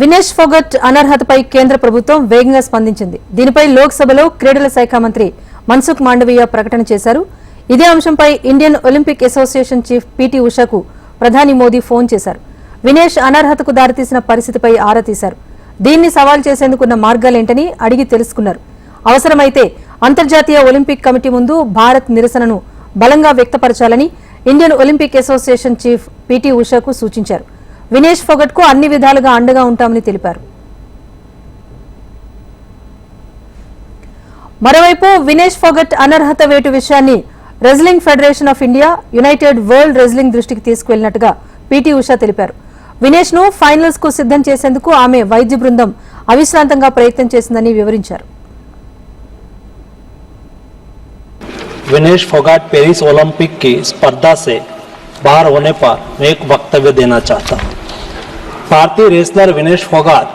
వినేష్ ఫోగట్ అనర్హతపై కేంద్ర ప్రభుత్వం వేగంగా స్పందించింది. దీనిపై లోక్సభలో క్రీడల శాఖ మంత్రి మన్సుఖ్ మాండవీయ ప్రకటన చేశారు. ఇదే అంశంపై Indian Olympic Association chief PT ఉషాకు ప్రధాని మోదీ ఫోన్ చేశారు. వినేష్ అనర్హతకు దారితీసిన పరిస్థితిపై ఆరా తీశారు. దీన్ని సవాల్ చేసేందుకున్న మార్గాలేంటని అడిగి తెలుసుకున్నారు. అవసరమైతే అంతర్జాతీయ ఒలింపిక్ కమిటీ ముందు భారత్ నిరసనను బలంగా వ్యక్తపరచాలని Indian Olympic Association chief PT ఉషాకు సూచించారు. వినేష్ ఫోగట్ కు అన్ని విధాలుగా అండగా ఉంటామని తెలిపారు మరోవైపు వినేష్ ఫోగట్ అనర్హత వేటు విషయాన్ని wrestling federation of India united world wrestling దృష్టికి తీసుకువెళ్లినట్టుగా పీటీ ఉషా తెలిపారు వినేష్ ను ఫైనల్స్ కు సిద్ధం చేసేందుకు ఆమె వైద్య బృందం అవిశ్రాంతంగా ప్రయత్నం చేసిందని వివరించారు विनेश फोगाट पेरिस ओलंपिक की स्पर्धा से बाहर होने पर मैं एक वक्तव्य देना चाहता हूं भारतीय रेसलर विनेश फोगाट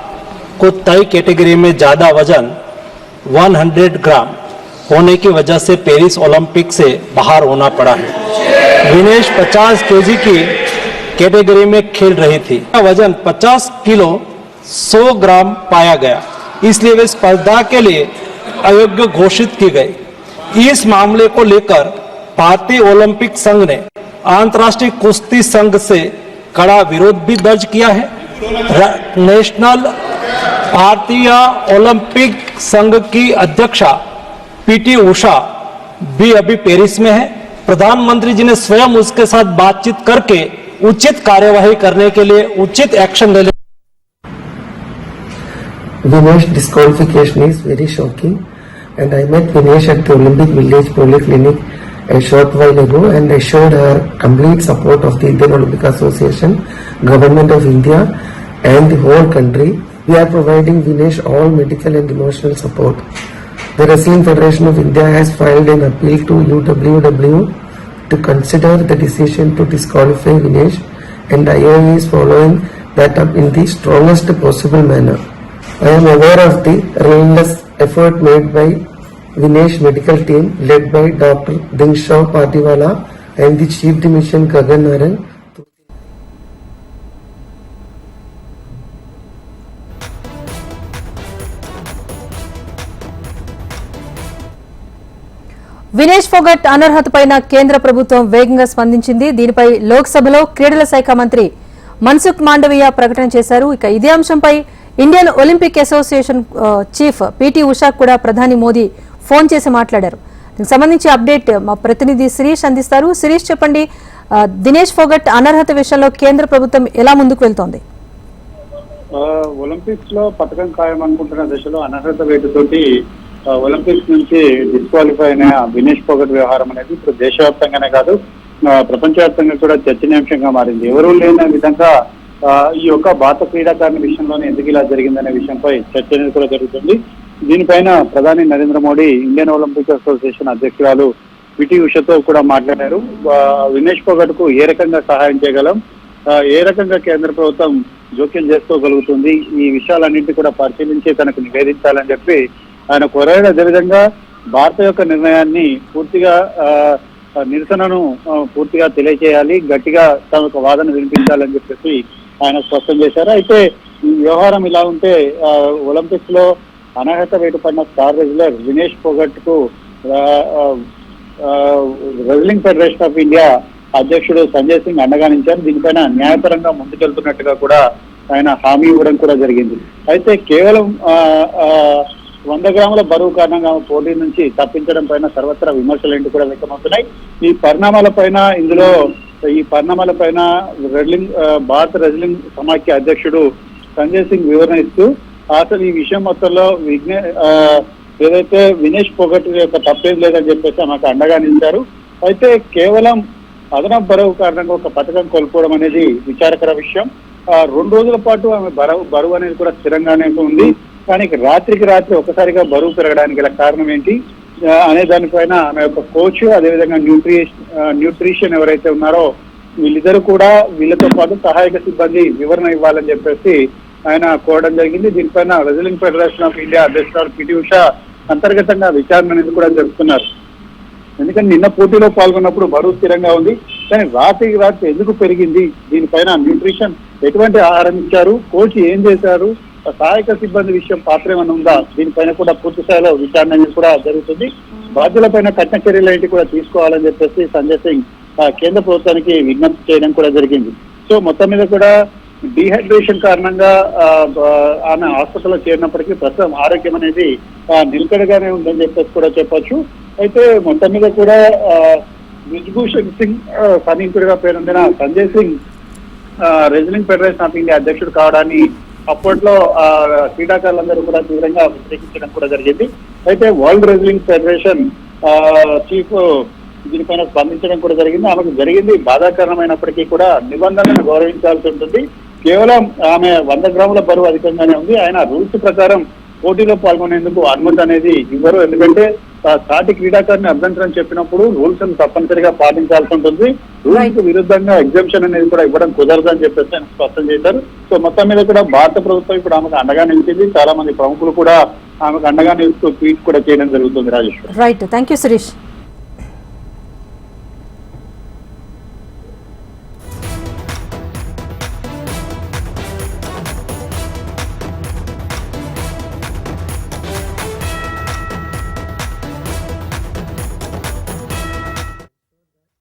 को तय कैटेगरी में ज़्यादा वज़न 100 ग्राम होने की वजह से पेरिस ओलंपिक से बाहर होना पड़ा है। विनेश 50 केजी की कैटेगरी में खेल रही थी। वज़न 50 किलो 100 ग्राम पाया गया। इसलिए वे स्पर्धा के लिए अयोग्य घोषित की गई। इस मामले को लेकर भारतीय ओलंपिक संघ ने अंतर्राष्ट्रीय कुश्ती संघ से कड़ा विरोध भी दर्ज किया है। नेशनल भारतीय ओलंपिक संघ की अध्यक्षा पीटी उषा भी अभी पेरिस में है। प्रधानमंत्री जी ने स्वयं उसके साथ बातचीत करके उचित कार्यवाही करने के लिए उचित एक्शन लेने Vinesh disqualification is very shocking and I met Vinesh at the Olympic Village Polyclinic a short while ago and assured her complete support of the Indian Olympic Association, Government of India and the whole country. We are providing Vinesh all medical and emotional support. The Wrestling Federation of India has filed an appeal to UWW to consider the decision to disqualify Vinesh and IOA is following that up in the strongest possible manner. I am aware of the relentless effort made by Vinesh medical team led by Dr. Dingshaw Patiwala and the Chief Dimission Gagan Naran Vinesh Phogat అనర్హతపైన కేంద్ర ప్రభుత్వం వేగంగా స్పందించింది దీనిపై లోక్సభలో క్రీడల శాఖ మంత్రి మన్సుఖ్ మాండవీయ ప్రకటన చేశారు ఇక ఇదే అంశంపై Indian Olympic association chief P T Usha కూడా ప్రధాని మోదీ ఫోన్ చేసి మాట్లాడారు. దీనికి సంబంధించి అప్డేట్ మా ప్రతినిధి శిరీష్ అందిస్తారు. శిరీష్ చెప్పండి దినేష్ ఫోగట్ అనర్హత విషయంలో కేంద్ర ప్రభుత్వం ఎలా ముందుకు వెళ్తోంది? ఆ, ఒలింపిక్స్లో పథకం ఖాయం అనుకుంటున్న దశలో అనర్హత వేటుతోటి ఒలింపిక్స్ నుంచి డిస్క్వాలిఫై అయిన వినేష్ ఫోగట్ వ్యవహారం అనేది ఇప్పుడు దేశవ్యాప్తంగానే కాదు ప్రపంచవ్యాప్తంగా కూడా చర్చనీయాంశంగా మారింది. ఎవరూ లేని విధంగా ఈ యొక్క భారత క్రీడాకారుని విషయంలోనే ఎందుకు ఇలా జరిగిందనే విషయంపై చర్చ అనేది కూడా జరుగుతుంది. దీనిపైన ప్రధాని Narendra Modi Indian Olympic association అధ్యక్షురాలు పిటి ఉషతో కూడా మాట్లాడారు. వినేష్ పొగట్కు ఏ రకంగా సహాయం చేయగలం ఏ రకంగా కేంద్ర ప్రభుత్వం జోక్యం చేసుకోగలుగుతుంది ఈ విషయాలన్నింటినీ కూడా పరిశీలించి తనకు నివేదించాలని చెప్పి ఆయన కోరాడు అదేవిధంగా భారత యొక్క నిర్ణయాన్ని పూర్తిగా ఆ, నిరసనను పూర్తిగా తెలియజేయాలి గట్టిగా తనకు యొక్క వాదన వినిపించాలని చెప్పేసి ఆయన స్పష్టం చేశారు. అయితే ఈ వ్యవహారం ఇలా ఉంటే ఆ, ఒలింపిక్స్లో అనర్హత బయటపడిన స్టార్ రెజ్లర్ వినేష్ పోగట్కు రెజ్లింగ్ ఫెడరేషన్ ఆఫ్ ఇండియా అధ్యక్షుడు సంజయ్ సింగ్ అండగానించారు. దీనిపైన న్యాయపరంగా ముందుకెళ్తున్నట్టుగా కూడా ఆయన హామీ ఇవ్వడం కూడా జరిగింది. అయితే కేవలం ఆ, వంద గ్రాముల బరువు కారణంగా పోటీ నుంచి తప్పించడం పైన సర్వత్రా విమర్శలు ఏంటి కూడా వ్యక్తమవుతున్నాయి. ఈ పరిణామాల పైన ఇందులో ఈ పరిణామాల పైన రెడ్లింగ్ భారత రెజ్లింగ్ సమాఖ్య అధ్యక్షుడు సంజయ్ సింగ్ వివరణ ఇస్తూ అసలు ఈ విషయం మొత్తంలో విఘ్నే ఆ, ఏదైతే వినేష్ పొగట్ యొక్క తప్పేం లేదని చెప్పేసి ఆమెకు అండగా నిలిచారు. అయితే కేవలం అదనపు బరువు కారణంగా ఒక పథకం కోల్పోవడం అనేది విచారకర విషయం. రెండు రోజుల పాటు ఆమె బరువు బరువు అనేది కూడా స్థిరంగానే ఉంది. కానీ రాత్రికి రాత్రి ఒకసారిగా బరువు పెరగడానికి గల కారణం ఏంటి? అనే దానిపైన ఆమె యొక్క కోచ్ అదేవిధంగా న్యూట్రిషన్ న్యూట్రిషన్ ఎవరైతే ఉన్నారో వీళ్ళిద్దరు కూడా వీళ్ళతో పాటు సహాయక సిబ్బంది వివరణ ఇవ్వాలని చెప్పేసి ఆయన కోవడం జరిగింది. దీనిపైన రెజ్లింగ్ ఫెడరేషన్ ఆఫ్ ఇండియా అధ్యక్షురాలు పిటి ఉషా అంతర్గతంగా విచారణ అనేది కూడా జరుపుతున్నారు. ఎందుకంటే నిన్న పోటీలో పాల్గొన్నప్పుడు బరువు స్థిరంగా ఉంది. కానీ రాత్రికి రాత్రి ఎందుకు పెరిగింది? దీనిపైన న్యూట్రిషన్ ఎటువంటి ఆహారం ఇచ్చారు? కోచ్ ఏం చేశారు? సహాయక సిబ్బంది విషయం పాత్ర ఏమైనా ఉందా? దీనిపైన కూడా పూర్తి స్థాయిలో విచారణ అనేది కూడా జరుగుతుంది. బాధ్యులపైన కఠిన చర్యలు ఏంటి కూడా తీసుకోవాలని చెప్పేసి సంజయ్ సింగ్ ఆ, కేంద్ర ప్రభుత్వానికి విజ్ఞప్తి చేయడం కూడా జరిగింది. సో మొత్తం మీద కూడా డిహైడ్రేషన్ కారణంగా ఆ, ఆమె హాస్పిటల్లో చేరినప్పటికీ ప్రస్తుతం ఆరోగ్యం అనేది నిలకడగానే ఉందని చెప్పేసి కూడా చెప్పొచ్చు. అయితే మొత్తం మీద కూడా బ్రిజ్భూషణ్ సింగ్ ఆ, పేరొందిన Sanjay Singh wrestling federation of India అధ్యక్షుడు కావడాన్ని అప్పట్లో ఆ, క్రీడాకారులందరూ కూడా తీవ్రంగా వ్యతిరేకించడం కూడా జరిగింది. అయితే వరల్డ్ రెజ్లింగ్ ఫెడరేషన్ ఆ, చీఫ్ దీనిపైన స్పందించడం కూడా జరిగింది. ఆమెకు జరిగింది బాధాకరమైనప్పటికీ కూడా నిబంధనలను గౌరవించాల్సి ఉంటుంది. కేవలం ఆమె వంద గ్రాముల బరువు అధికంగానే ఉంది. ఆయన రూల్స్ ప్రకారం పోటీలో పాల్గొనేందుకు అనుమతి అనేది ఇవ్వరు. ఎందుకంటే సాటి క్రీడాకారుని అభ్యంతరం చెప్పినప్పుడు రూల్స్ తప్పనిసరిగా పాటించాల్సి ఉంటుంది. రూల్స్ విరుద్ధంగా ఎగ్జామ్షన్ అనేది కూడా ఇవ్వడం కుదరదు అని చెప్పేసి ఆయన స్పష్టం చేశారు. సో మొత్తం మీద కూడా భారత ప్రభుత్వం ఇప్పుడు ఆమెకు అండగా నిలిచింది. చాలా మంది ప్రముఖులు కూడా ఆమెకు అండగా నిలుస్తూ ట్వీట్ కూడా చేయడం జరుగుతుంది Rajeshwar right thank you Suresh